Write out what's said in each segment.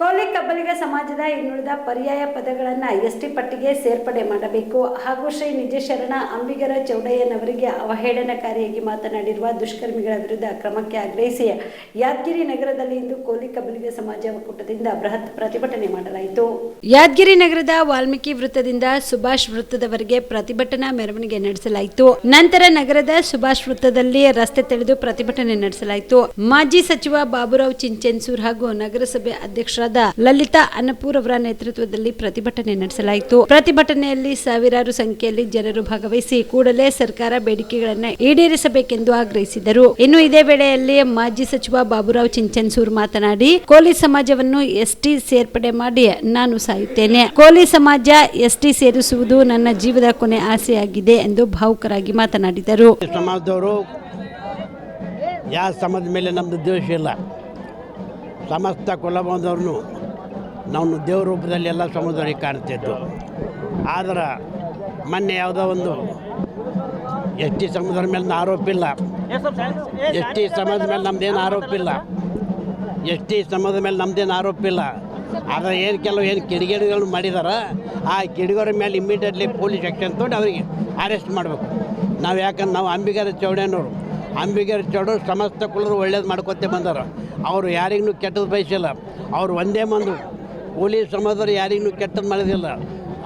con ಕೋಲಿ ಕಬ್ಬಲಿಗ ಸಮಾಜದ ಇನ್ನುಳಿದ ಪರ್ಯಾಯ ಪದಗಳನ್ನು ಎಸ್ಟಿ ಪಟ್ಟಿಗೆ ಸೇರ್ಪಡೆ ಮಾಡಬೇಕು. ಹಾಗೂ ಶ್ರೀ ನಿಜಶರಣ ಅಂಬಿಗರ ಚೌಡಯ್ಯನವರಿಗೆ ಅವಹೇಳನಕಾರಿಯಾಗಿ ಮಾತನಾಡಿರುವ ದುಷ್ಕರ್ಮಿಗಳ ವಿರುದ್ಧ ಕ್ರಮಕ್ಕೆ ಆಗ್ರಹಿಸಿ ಯಾದಗಿರಿ ನಗರದಲ್ಲಿ ಇಂದು ಕೋಲಿ ಕಬ್ಬಲಿಗ ಸಮಾಜ ಒಕ್ಕೂಟದಿಂದ ಬೃಹತ್ ಪ್ರತಿಭಟನೆ ಮಾಡಲಾಯಿತು. ಯಾದಗಿರಿ ನಗರದ ವಾಲ್ಮೀಕಿ ವೃತ್ತದಿಂದ ಸುಭಾಷ್ ವೃತ್ತದವರೆಗೆ ಪ್ರತಿಭಟನಾ ಮೆರವಣಿಗೆ ನಡೆಸಲಾಯಿತು. ನಂತರ ನಗರದ ಸುಭಾಷ್ ವೃತ್ತದಲ್ಲಿ ರಸ್ತೆ ತೆಳೆದು ಪ್ರತಿಭಟನೆ ನಡೆಸಲಾಯಿತು. ಮಾಜಿ ಸಚಿವ ಬಾಬುರಾವ್ ಚಿಂಚೆನ್ಸೂರ್ ಹಾಗೂ ನಗರಸಭೆ ಅಧ್ಯಕ್ಷರಾದ ಲಲಿತಾ ಅನ್ನಪೂರ್ ಅವರ ನೇತೃತ್ವದಲ್ಲಿ ಪ್ರತಿಭಟನೆ ನಡೆಸಲಾಯಿತು. ಪ್ರತಿಭಟನೆಯಲ್ಲಿ ಸಾವಿರಾರು ಸಂಖ್ಯೆಯಲ್ಲಿ ಜನರು ಭಾಗವಹಿಸಿ ಕೂಡಲೇ ಸರ್ಕಾರ ಬೇಡಿಕೆಗಳನ್ನು ಈಡೇರಿಸಬೇಕೆಂದು ಆಗ್ರಹಿಸಿದರು. ಇನ್ನು ಇದೇ ವೇಳೆಯಲ್ಲಿ ಮಾಜಿ ಸಚಿವ ಬಾಬುರಾವ್ ಚಿಂಚನ್ಸೂರ್ ಮಾತನಾಡಿ, ಕೋಲಿ ಸಮಾಜವನ್ನು ಎಸ್ಟಿ ಸೇರ್ಪಡೆ ಮಾಡಿ ನಾನು ಸಾಯುತ್ತೇನೆ. ಕೋಲಿ ಸಮಾಜ ಎಸ್ಟಿ ಸೇರಿಸುವುದು ನನ್ನ ಜೀವದ ಕೊನೆ ಆಸೆಯಾಗಿದೆ ಎಂದು ಭಾವುಕರಾಗಿ ಮಾತನಾಡಿದರು. ಸಮಾಜದವರು ಯಾವ ಸಮಾಜದ ಮೇಲೆ ನಮ್ದು ದ್ವೇಷ ಇಲ್ಲ. ಸಮಸ್ತ ಕುಲ ನಾವು ದೇವ್ರ ರೂಪದಲ್ಲಿ ಎಲ್ಲ ಸಮುದಾಯಕ್ಕೆ ಕಾಣ್ತಿದ್ದು. ಆದ್ರೆ ಮೊನ್ನೆ ಯಾವುದೋ ಒಂದು ಎಸ್ ಟಿ ಸಮುದ್ರ ಮೇಲೆ ಆರೋಪ ಇಲ್ಲ. ಎಸ್ ಟಿ ಸಮಾಜದ ಮೇಲೆ ನಮ್ದೇನು ಆರೋಪ ಇಲ್ಲ. ಎಸ್ ಟಿ ಸಮಾಜದ ಮೇಲೆ ನಮ್ದೇನು ಆರೋಪ ಇಲ್ಲ. ಆದರೆ ಏನು ಕೆಲವು ಏನು ಕಿಡಿಗೇಡಿಗಳು ಮಾಡಿದಾರ ಆ ಕಿಡಿಗೇಡಿ ಮೇಲೆ ಇಮ್ಮಿಡಿಯೇಟ್ಲಿ ಪೊಲೀಸ್ ಆ್ಯಕ್ಷನ್ ತೊಗೊಂಡು ಅವರಿಗೆ ಅರೆಸ್ಟ್ ಮಾಡಬೇಕು. ನಾವು ಯಾಕಂದ್ರೆ ನಾವು ಅಂಬಿಗರ ಚೌಡೇನವರು. ಅಂಬಿಗರ ಚೌಡ ಸಮಸ್ತ ಕುಲರು ಒಳ್ಳೇದು ಮಾಡ್ಕೊತೇ ಬಂದಾರ. ಅವರು ಯಾರಿಗೂ ಕೆಟ್ಟದ್ದು ಬಯಸಿಲ್ಲ. ಅವರು ಒಂದೇ ಮಂದು ಪೊಲೀಸ್ ಸಮಾಜದವ್ರು ಯಾರಿಗೂ ಕೆಟ್ಟದ್ದು ಮಾಡೋದಿಲ್ಲ.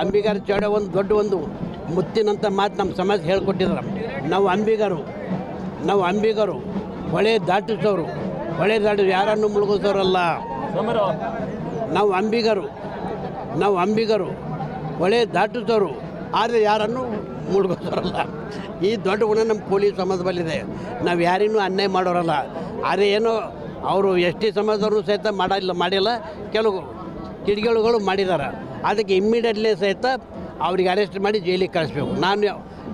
ಅಂಬಿಗರ ಚೌಡ ಒಂದು ದೊಡ್ಡ ಒಂದು ಮುತ್ತಿನಂಥ ಮಾತು ನಮ್ಮ ಸಮಾಜ ಹೇಳ್ಕೊಟ್ಟಿದ್ದಾರೆ ನಾವು ಅಂಬಿಗರು ನಾವು ಅಂಬಿಗರು, ಹೊಳೆ ದಾಟಿಸೋರು, ಹೊಳೆ ದಾಟಿ ಯಾರನ್ನು ಮುಳುಗಿಸೋರಲ್ಲ. ನಾವು ಅಂಬಿಗರು ನಾವು ಅಂಬಿಗರು, ಹೊಳೆ ದಾಟಿಸೋರು, ಆದರೆ ಯಾರನ್ನು ಮುಳುಗಿಸೋರಲ್ಲ. ಈ ದೊಡ್ಡ ಗುಣ ನಮ್ಮ ಕೂಲಿ ಸಮಾಜದಲ್ಲಿದೆ. ನಾವು ಯಾರಿಗೂ ಅನ್ಯಾಯ ಮಾಡೋರಲ್ಲ. ಆದರೆ ಏನೋ ಅವರು ಎಷ್ಟೇ ಸಮಾಜದವರು ಸಹಿತ ಮಾಡಿಲ್ಲ ಮಾಡಿಲ್ಲ. ಕೆಲವು ಕಿಡಿಗೇಳುಗಳು ಮಾಡಿದ್ದಾರೆ ಅದಕ್ಕೆ ಇಮ್ಮಿಡಿಯೇಟ್ಲಿ ಸಹಿತ ಅವ್ರಿಗೆ ಅರೆಸ್ಟ್ ಮಾಡಿ ಜೈಲಿಗೆ ಕಳಿಸ್ಬೇಕು. ನಾನು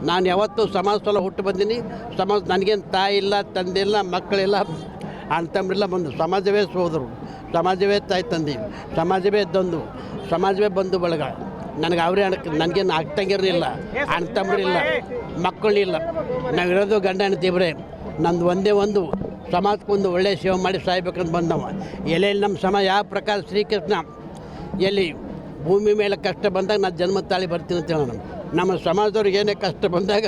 ನಾನು ಯಾವತ್ತೂ ಸಮಾಜ ಸಲ ಹುಟ್ಟು ಬಂದೀನಿ. ಸಮಾಜ ನನಗೇನು ತಾಯಿ ಇಲ್ಲ ತಂದೆ ಇಲ್ಲ ಮಕ್ಕಳಿಲ್ಲ ಅಂತಂಬ್ರಿಲ್ಲ ಬಂದು ಸಮಾಜವೇ ಸೋದರು. ಸಮಾಜವೇ ತಾಯಿ ತಂದೆ. ಸಮಾಜವೇ ತಂದು ಸಮಾಜವೇ ಬಂಧು ಬಳಗ. ನನಗೆ ಅವರೇ ಅಣ್ಣ ನನಗೇನು ಅಕ್ಕಂಗಿರಲಿಲ್ಲ ಅಣ್ತಂಬ್ರಿಲ್ಲ ಮಕ್ಕಳಿಲ್ಲ ಇರೋದು ಗಂಡ ಅಣ್ಣತಿಬ್ರೆ ನಂದು ಒಂದೇ ಒಂದು. ಸಮಾಜಕ್ಕೊಂದು ಒಳ್ಳೆಯ ಸೇವೆ ಮಾಡಿ ಸಾಯ್ಬೇಕಂತ ಬಂದವ. ಎಲೆಯಲ್ಲಿ ನಮ್ಮ ಸಮಾಜ ಯಾವ ಪ್ರಕಾರ ಶ್ರೀಕೃಷ್ಣ ಎಲ್ಲಿ ಭೂಮಿ ಮೇಲೆ ಕಷ್ಟ ಬಂದಾಗ ನಾನು ಜನ್ಮ ತಾಳಿ ಬರ್ತೀನಿ ಅಂತ ಹೇಳೋಣ. ನಮ್ಮ ಸಮಾಜದವ್ರಿಗೆ ಏನೇ ಕಷ್ಟ ಬಂದಾಗ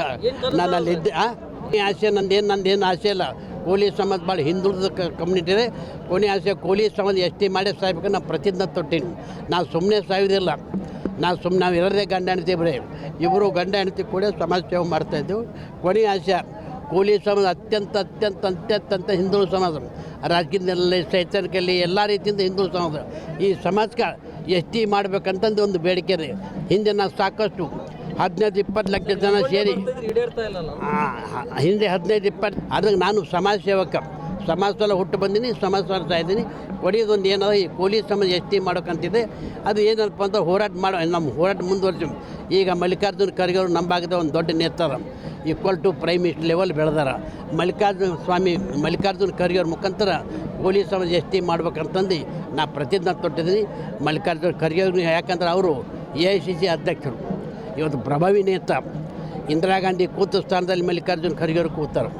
ನಾನು ಅಲ್ಲಿ ಇದ್ದೆ ಆ? ಈ ಆಸೆ ನಂದೇನು ನಂದೇನು ಆಸೆ ಇಲ್ಲ. ಕೋಲಿ ಸಮಾಜ ಭಾಳ ಹಿಂದುಳಿದ ಕಮ್ಯುನಿಟಿ ಇದೆ. ಕೊನೆ ಆಸೆ ಕೋಲಿ ಸಮಾಜ ಎಸ್ ಟಿ ಮಾಡಿ ಸಾಯ್ಬೇಕು ನಾನು ಪ್ರತಿಜ್ಞೆ ತೊಟ್ಟೀನಿ. ನಾವು ಸುಮ್ಮನೆ ಸಾಯೋದಿಲ್ಲ ನಾವು ಸುಮ್ಮನೆ ನಾವು ಇರೋದೇ ಗಂಡ ಹೆಣ್ತಿ ಬರೀ ಇಬ್ಬರು ಗಂಡ ಹೆಣ್ತಿ ಕೂಡ ಸಮಾಜ ಸೇವೆ ಮಾಡ್ತಾಯಿದ್ದೆವು ಕೊನೆ ಆಸೆ ಕೂಲಿ ಸಮಾಜ ಅತ್ಯಂತ ಅತ್ಯಂತ ಅತ್ಯಂತ ಹಿಂದುಳಿದ ಸಮಾಜ. ರಾಜಕೀಯದಲ್ಲಿ ಶೈಕ್ಷಣಿಕಲ್ಲಿ ಎಲ್ಲ ರೀತಿಯಿಂದ ಹಿಂದುಳಿದ ಸಮಾಜ. ಈ ಸಮಾಜಕ್ಕೆ ಎಸ್ ಟಿ ಮಾಡಬೇಕಂತಂದು ಒಂದು ಬೇಡಿಕೆ ರೀ ಹಿಂದೆ ನಾವು ಸಾಕಷ್ಟು ಹದಿನೈದು ಇಪ್ಪತ್ತು ಲಕ್ಷ ಜನ ಸೇರಿ ಹಿಂದೆ ಹದಿನೈದು ಇಪ್ಪತ್ತು ಅದಕ್ಕೆ ನಾನು ಸಮಾಜ ಸೇವಕ. ಸಮಾಜ ಹುಟ್ಟು ಬಂದೀನಿ ಸಮಾಜ ಮಾಡ್ತಾ ಇದ್ದೀನಿ. ಒಡೆಯೋದೊಂದು ಏನೋ ಈ ಕೂಲಿ ಸಮಾಜ ಎಸ್ ಟಿ ಮಾಡೋಕ್ಕಂತಿದೆ ಅದು ಏನಪ್ಪ ಅಂತ ಹೋರಾಟ ಮಾಡೋ, ನಮ್ಮ ಹೋರಾಟ ಮುಂದುವರ್ಸಿ. ಈಗ ಮಲ್ಲಿಕಾರ್ಜುನ ಖರ್ಗೆ ಅವರು ನಮ್ಮ ಭಾಗದ ಒಂದು ದೊಡ್ಡ ನೇತಾರ. Equal to prime minister level ಬೆಳೆದಾರ. Mallikarjuna Swamy, Mallikarjuna Kharge ಅವ್ರ ಮುಖಾಂತರ ಕೂಲಿ ಸಮಾಜ ಎಸ್ ಟಿ ಮಾಡ್ಬೇಕಂತಂದು ನಾ ಪ್ರತಿಜ್ಞೆ ತೊಟ್ಟಿದ್ದೀನಿ. ಮಲ್ಲಿಕಾರ್ಜುನ ಖರ್ಗೆ ಯಾಕಂದ್ರೆ ಅವರು ಎ ಐ ಸಿ ಸಿ ಅಧ್ಯಕ್ಷರು. ಇವತ್ತು ಪ್ರಭಾವಿ ನೇತ. ಇಂದಿರಾ ಗಾಂಧಿ ಕೂತ ಸ್ಥಾನದಲ್ಲಿ ಮಲ್ಲಿಕಾರ್ಜುನ ಖರ್ಗೆ ಕೂತಾರೆ.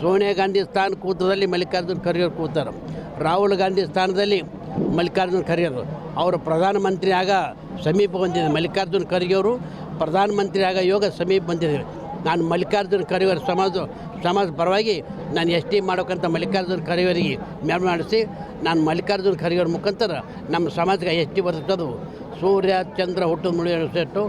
ಸೋನಿಯಾ ಗಾಂಧಿ ಸ್ಥಾನ ಕೂತದಲ್ಲಿ ಮಲ್ಲಿಕಾರ್ಜುನ ಖರ್ಗೆ ಕೂತಾರೆ. ರಾಹುಲ್ ಗಾಂಧಿ ಸ್ಥಾನದಲ್ಲಿ ಮಲ್ಲಿಕಾರ್ಜುನ್ ಖರ್ಗೆ ಅವರು ಪ್ರಧಾನಮಂತ್ರಿ ಆಗ ಸಮೀಪ ಬಂದಿದೆ ಮಲ್ಲಿಕಾರ್ಜುನ್ ಖರ್ಗೆ ಅವರು ಪ್ರಧಾನಮಂತ್ರಿ ಯೋಗ ಸಮೀಪ ಬಂದಿದೆ ನಾನು ಮಲ್ಲಿಕಾರ್ಜುನ ಖರ್ಗೆ ಸಮಾಜ ಸಮಾಜ ಪರವಾಗಿ ನಾನು ಎಸ್ ಟಿ ಮಾಡೋಕ್ಕಂಥ ಮಲ್ಲಿಕಾರ್ಜುನ ಖರ್ಗೆ ಮೆರವಣಿಗೆ ಮಾಡಿಸಿ, ನಾನು ಮಲ್ಲಿಕಾರ್ಜುನ ಖರ್ಗೆ ಮುಖಾಂತರ ನಮ್ಮ ಸಮಾಜಕ್ಕೆ ಎಸ್ ಟಿ ಸೂರ್ಯ ಚಂದ್ರ ಹುಟ್ಟು ಮುಳಿಯೋ ಸೆಟ್ಟು.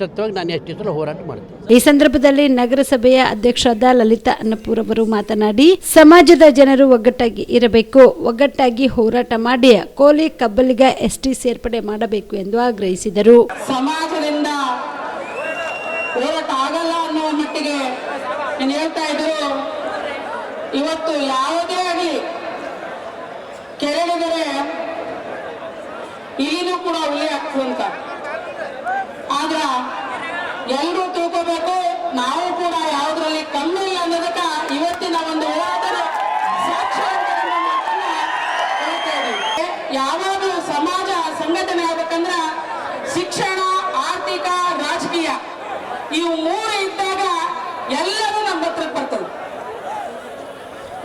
ಸತ್ವವಾಗಿ ನಾನು ಎಷ್ಟು ಸಲ ಹೋರಾಟ ಮಾಡ್ತೀನಿ. ಈ ಸಂದರ್ಭದಲ್ಲಿ ನಗರಸಭೆಯ ಅಧ್ಯಕ್ಷರಾದ ಲಲಿತಾ ಅನ್ನಪೂರ್ ಅವರು ಮಾತನಾಡಿ ಸಮಾಜದ ಜನರು ಒಗ್ಗಟ್ಟಾಗಿ ಇರಬೇಕು. ಒಗ್ಗಟ್ಟಾಗಿ ಹೋರಾಟ ಮಾಡಿ ಕೋಲಿ ಕಬ್ಬಲಿಗ ಎಸ್ಟಿ ಸೇರ್ಪಡೆ ಮಾಡಬೇಕು ಎಂದು ಆಗ್ರಹಿಸಿದರು. ಸಮಾಜದಿಂದ ಹೋರಾಟ ಆಗಲ್ಲ ಅನ್ನೋ ಮಟ್ಟಿಗೆ ಹೇಳ್ತಾ ಇದ್ರು ಇವತ್ತು ಯಾವುದೇ ಆಗಲಿ ಕೆರಳಿದರೆ ಕೂಡ ಹುಲಿ ಅಂತ. ಆದ್ರ ಎಲ್ಲರೂ ತಿಳ್ಕೋಬೇಕು, ನಾವು ಕೂಡ ಯಾವುದ್ರಲ್ಲಿ ಕಮ್ಮಿ ಇಲ್ಲ ಅನ್ನೋದಕ್ಕ ಇವತ್ತಿನ ಒಂದು ಹೋರಾಟದ. ಯಾವಾಗಲೂ ಸಮಾಜ ಸಂಘಟನೆ ಆಗ್ಬೇಕಂದ್ರ ಶಿಕ್ಷಣ, ಆರ್ಥಿಕ, ರಾಜಕೀಯ, ಇವು ಮೂರು ಇದ್ದಾಗ ಎಲ್ಲರೂ ನಮ್ಮ ಹತ್ರಕ್ಕೆ ಬರ್ತದೆ.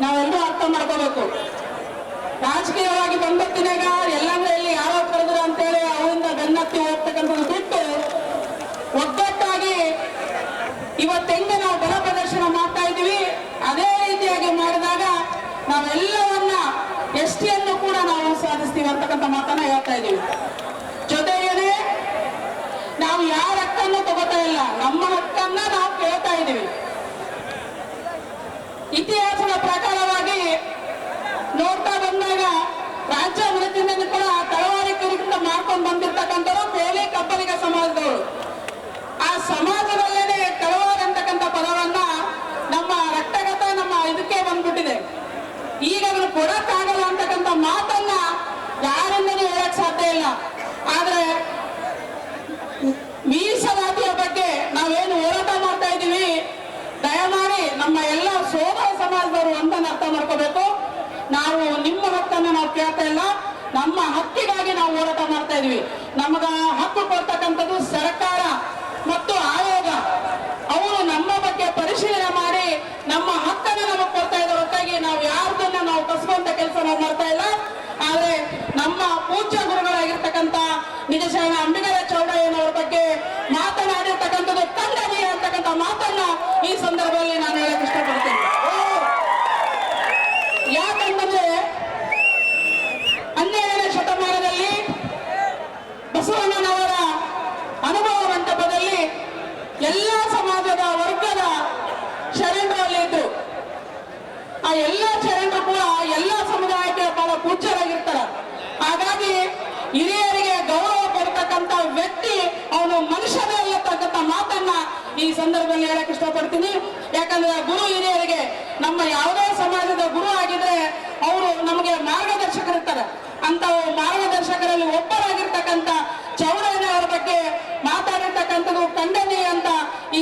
ನಾವೆಲ್ಲರೂ ಅರ್ಥ ಮಾಡ್ಕೋಬೇಕು. ರಾಜಕೀಯವಾಗಿ ನಾವೆಲ್ಲವನ್ನ ಎಷ್ಟಿಯನ್ನು ಕೂಡ ನಾವು ಸಾಧಿಸ್ತೀವಿ ಅಂತಕ್ಕಂಥ ಮಾತನ್ನ ಹೇಳ್ತಾ ಇದ್ದೀವಿ ಜೊತೆಗೆ ನಾವು ಯಾರ ಹಕ್ಕನ್ನು ತಗೋತಾ ಇಲ್ಲ. ನಮ್ಮ ಹಕ್ಕನ್ನ ನಾವು ಕೇಳ್ತಾ ಇದ್ದೀವಿ. ಇತಿಹಾಸದ ಪ್ರಕಾರವಾಗಿ ನೋಡ್ತಾ ಬಂದಾಗ ರಾಜ್ಯ ಮೃತಿಯನ್ನು ಕೂಡ ತಳವಾರಿ ಕಿರಿಕಿಂದ ಮಾಡ್ಕೊಂಡು ಬಂದಿರ್ತಕ್ಕಂಥವ್ರು ಬೇಲೆ ಕಬ್ಬಲಿಗ ಸಮಾಜದವರು. ಈಗ ಅದನ್ನು ಕೊಡಕ್ಕಾಗಲ್ಲ ಅಂತಕ್ಕಂಥ ಮಾತನ್ನ ಯಾರಿಂದನೂ ಹೇಳಕ್ ಸಾಧ್ಯ ಇಲ್ಲ. ಆದ್ರೆ ಮೀಸಲಾತಿಯ ಬಗ್ಗೆ ನಾವೇನು ಹೋರಾಟ ಮಾಡ್ತಾ ಇದ್ದೀವಿ, ದಯಮಾಡಿ ನಮ್ಮ ಎಲ್ಲ ಸೋದರ ಸಮಾಜದವರು ಒಂದನ್ನು ಅರ್ಥ ಮಾಡ್ಕೋಬೇಕು. ನಾವು ನಿಮ್ಮ ಹಕ್ಕನ್ನು ನಾವು ಕೇಳ್ತಾ ಇಲ್ಲ, ನಮ್ಮ ಹಕ್ಕಿಗಾಗಿ ನಾವು ಹೋರಾಟ ಮಾಡ್ತಾ ಇದೀವಿ ನಮಗ ಹಕ್ಕು ಕೊಡ್ತಕ್ಕಂಥದ್ದು ಸರ್ಕಾರ ಮತ್ತು ಆಯೋಗ ಅವರು ನಮ್ಮ ಬಗ್ಗೆ ಪರಿಶೀಲನೆ ಮಾಡಿ ನಮ್ಮ ಹಕ್ಕನ್ನು ನಮಗೆ ಕೊಡ್ತಾ ಇದ್ದಾರೆ ಹೊರತಾಗಿ ನಾವು ಯಾರ್ದನ್ನ ನಾವು ಕಸ್ಕೊಂತ ಕೆಲಸ ನಾವು ಮಾಡ್ತಾ ಇಲ್ಲ ಆದ್ರೆ ನಮ್ಮ ಪೂಜ್ಯ ಗುರುಗಳಾಗಿರ್ತಕ್ಕಂಥ ನಿಜ ಶರಣ ಅಂಬಿಗರ ಚೌಡಯ್ಯನವರ ಬಗ್ಗೆ ಮಾತನಾಡಿರ್ತಕ್ಕಂಥದ್ದು ಖಂಡನೀಯ ಅಂತಕ್ಕಂಥ ಮಾತನ್ನ ಈ ಸಂದರ್ಭದಲ್ಲಿ ನಾನು ಹೇಳಕ್ ಇಷ್ಟಪಡ್ತೀನಿ ಯಾಕಂತಂದ್ರೆ ಹನ್ನೆರಡನೇ ಶತಮಾನದಲ್ಲಿ ಬಸವಣ್ಣನವರ ಅನುಭವ ಮಂಟಪದಲ್ಲಿ ಎಲ್ಲ ಸಮಾಜದ ವರ್ಗದ ಶರಣರಲ್ಲಿ ಇದ್ರು. ಆ ಎಲ್ಲ ಶರಣರು ಕೂಡ ಎಲ್ಲ ಸಮುದಾಯಕ್ಕೆ ಬಹಳ ಪೂಜ್ಯರಾಗಿರ್ತಾರ. ಹಾಗಾಗಿ ಹಿರಿಯರಿಗೆ ಗೌರವ ಕೊಡ್ತಕ್ಕಂತ ವ್ಯಕ್ತಿ ಅವನು ಮನುಷ್ಯನೇ ಇರತಕ್ಕಂಥ ಮಾತನ್ನ ಈ ಸಂದರ್ಭದಲ್ಲಿ ಹೇಳಕ್ ಇಷ್ಟಪಡ್ತೀನಿ. ಯಾಕಂದ್ರೆ ಗುರು ಹಿರಿಯರಿಗೆ ನಮ್ಮ ಯಾವುದೇ ಸಮಾಜದ ಗುರು ಆಗಿದ್ರೆ ಅವರು ನಮಗೆ ಮಾರ್ಗದರ್ಶಕರಿರ್ತಾರೆ ಅಂತ ಮಾರ್ಗದರ್ಶಕರಲ್ಲಿ ಒಬ್ಬರಾಗಿರ್ತಕ್ಕಂಥ ಚೌಡಯ್ಯನವರ ಬಗ್ಗೆ ಮಾತಾಡಿರ್ತಕ್ಕಂಥದ್ದು ಖಂಡನೀಯ ಅಂತ ಈ